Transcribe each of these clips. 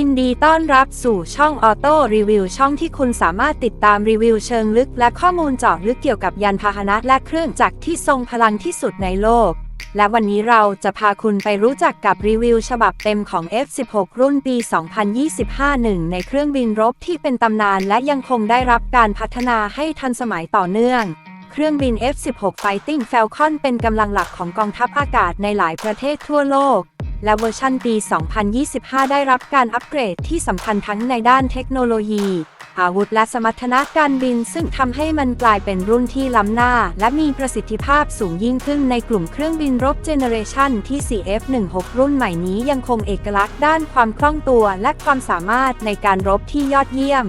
ินดีต้อนรับสู่ช่องออโต้รีวิวช่องที่คุณสามารถติดตามรีวิวเชิงลึก และข้อมูลเจาะลึกเกี่ยวกับยานพาหนะและเครื่องจักรที่ทรงพลังที่สุดในโลก และวันนี้เราจะพาคุณไปรู้จักกับรีวิวฉบับเต็มของ F16 รุ่นปี 2025 หนึ่งในเครื่องบินรบที่เป็นตำนานและยังคงได้รับการพัฒนาให้ทันสมัยต่อเนื่องเครื่องบิน F16 Fighting Falcon เป็นกำลังหลักของกองทัพอากาศในหลายประเทศทั่วโลก และเวอร์ชันปี 2025 ได้รับการอัปเกรดที่สำคัญทั้งในด้านเทคโนโลยี อาวุธและสมรรถนะการบิน ซึ่งทำให้มันกลายเป็นรุ่นที่ล้ำหน้า และมีประสิทธิภาพสูงยิ่งขึ้นในกลุ่มเครื่องบินรบเจเนเรชันที่ 4F16 รุ่นใหม่นี้ยังคงเอกลักษณ์ด้านความคล่องตัว และความสามารถในการรบที่ยอดเยี่ยม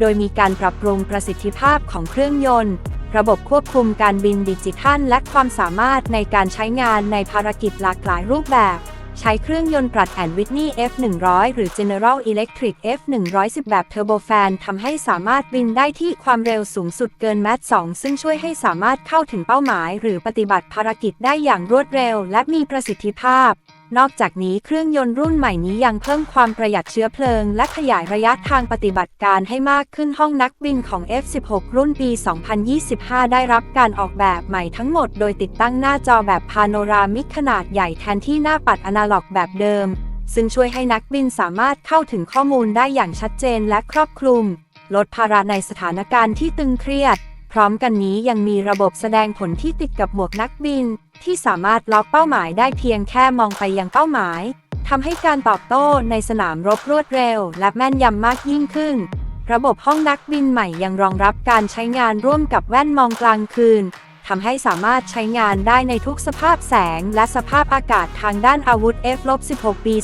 โดยมีการปรับปรุงประสิทธิภาพของเครื่องยนต์ระบบควบคุมการบินดิจิทัล และความสามารถในการใช้งานในภารกิจหลากหลายรูปแบบ ใช้เครื่องยนต์ปรัดแอนวิทนี F100 หรือ General Electric F110 แบบเทอร์โบแฟนทำให้สามารถบินได้ที่ความเร็วสูงสุดเกินแมท2ซึ่งช่วยให้สามารถเข้าถึงเป้าหมาย หรือปฏิบัติภารกิจได้อย่างรวดเร็ว และมีประสิทธิภาพ นอกจากนี้เครื่องยนต์รุ่นใหม่นี้ยังเพิ่มความประหยัดเชื้อเพลิง และขยายระยะทางปฏิบัติการให้มากขึ้นห้องนักบินของ F16 รุ่นปี 2025 ได้รับการออกแบบใหม่ทั้งหมดโดยติดตั้งหน้าจอแบบพาโนรามิกขนาดใหญ่แทนที่หน้าปัดอนาล็อกแบบเดิม ซึ่งช่วยให้นักบินสามารถเข้าถึงข้อมูลได้อย่างชัดเจนและครอบคลุม ลดภาระในสถานการณ์ที่ตึงเครียด พร้อมกันนี้ยังมีระบบแสดงผลที่ติดกับหมวกนักบิน ที่สามารถล็อกเป้าหมายได้เพียงแค่มองไปยังเป้าหมายทำให้การตอบโต้ในสนามรบรวดเร็ว และแม่นยำมากยิ่งขึ้น ระบบห้องนักบินใหม่ยังรองรับการใช้งานร่วมกับแว่นมองกลางคืนทำให้สามารถใช้งานได้ในทุกสภาพแสงและสภาพอากาศทางด้านอาวุธ F-16 ปี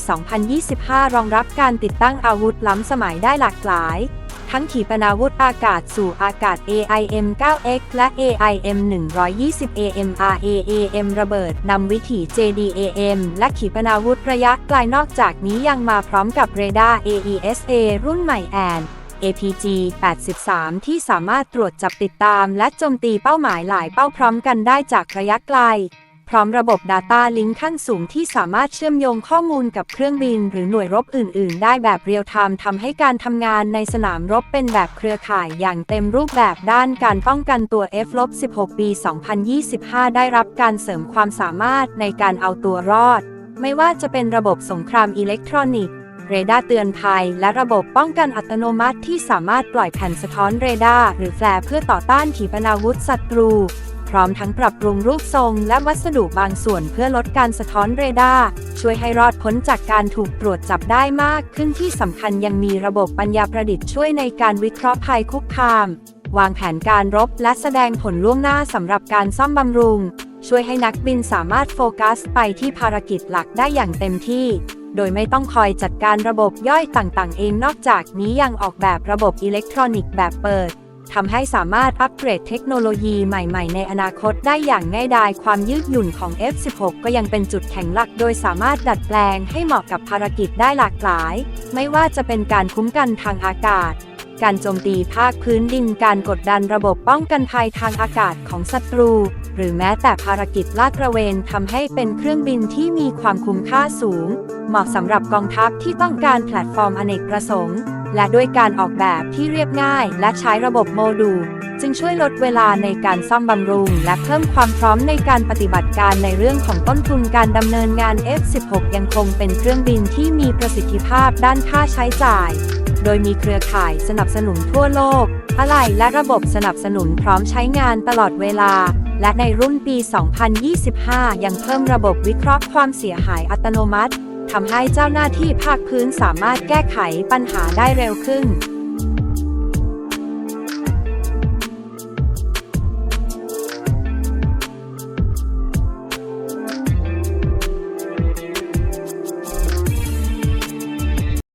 2025 รองรับการติดตั้งอาวุธล้ำสมัยได้หลากหลาย ทั้งขีปนาวุธอากาศสู่อากาศ AIM 9X และ AIM 120 AMRAAM ระเบิดนำวิถี JDAM และขีปนาวุธระยะไกลนอกจากนี้ยังมาพร้อมกับเรดาร์ AESA รุ่นใหม่แอน APG 83 ที่สามารถตรวจจับติดตามและโจมตีเป้าหมายหลายเป้าพร้อมกันได้จากระยะไกล พร้อมระบบ Data Link ขั้นสูงที่สามารถเชื่อมโยงข้อมูลกับเครื่องบิน หรือหน่วยรบอื่น ๆ ได้แบบเรียลไทม์ทำให้การทำงานในสนามรบเป็นแบบเครือข่ายอย่างเต็มรูปแบบด้านการป้องกันตัว F-16 ปี 2025 ได้รับการเสริมความสามารถในการเอาตัวรอด ไม่ว่าจะเป็นระบบสงครามอิเล็กทรอนิกส์เรดาร์เตือนภัย และระบบป้องกันอัตโนมัติที่สามารถปล่อยแผ่นสะท้อนเรดาร์หรือแฟลร์เพื่อต่อต้านขีปนาวุธศัตรู พร้อมทั้งปรับปรุงรูปทรงและวัสดุบางส่วนเพื่อลดการสะท้อนเรดาร์ช่วยให้รอดพ้นจากการถูกตรวจจับได้มากขึ้นที่สำคัญยังมีระบบปัญญาประดิษฐ์ช่วยในการวิเคราะห์ภัยคุกคาม วางแผนการรบและแสดงผลล่วงหน้าสำหรับการซ่อมบำรุง ช่วยให้นักบินสามารถโฟกัสไปที่ภารกิจหลักได้อย่างเต็มที่โดยไม่ต้องคอยจัดการระบบย่อยต่างๆ เองนอกจากนี้ยังออกแบบระบบอิเล็กทรอนิกส์แบบเปิด ทำให้สามารถอัปเกรดเทคโนโลยีใหม่ๆ ในอนาคตได้อย่างง่ายดายความยืดหยุ่นของ F16 ก็ยังเป็นจุดแข็งหลัก โดยสามารถดัดแปลงให้เหมาะกับภารกิจได้หลากหลาย ไม่ว่าจะเป็นการคุ้มกันทางอากาศ การโจมตีภาคพื้นดิน การกดดันระบบป้องกันภัยทางอากาศของศัตรู หรือแม้แต่ภารกิจลาดตระเวนทำให้เป็นเครื่องบินที่มีความคุ้มค่าสูง เหมาะสำหรับกองทัพที่ต้องการแพลตฟอร์มอเนกประสงค์ และด้วยการออกแบบที่เรียบง่าย และใช้ระบบโมดูลจึงช่วยลดเวลาในการซ่อมบำรุง และเพิ่มความพร้อมในการปฏิบัติการในเรื่องของต้นทุนการดำเนินงาน F16 ยังคงเป็นเครื่องบินที่มีประสิทธิภาพด้านค่าใช้จ่าย โดยมีเครือข่ายสนับสนุนทั่วโลก อะไหล่และระบบสนับสนุนพร้อมใช้งานตลอดเวลา และในรุ่นปี 2025 ยังเพิ่มระบบวิเคราะห์ความเสียหายอัตโนมัติ ทำให้เจ้าหน้าที่ภาคพื้นสามารถแก้ไขปัญหาได้เร็วขึ้น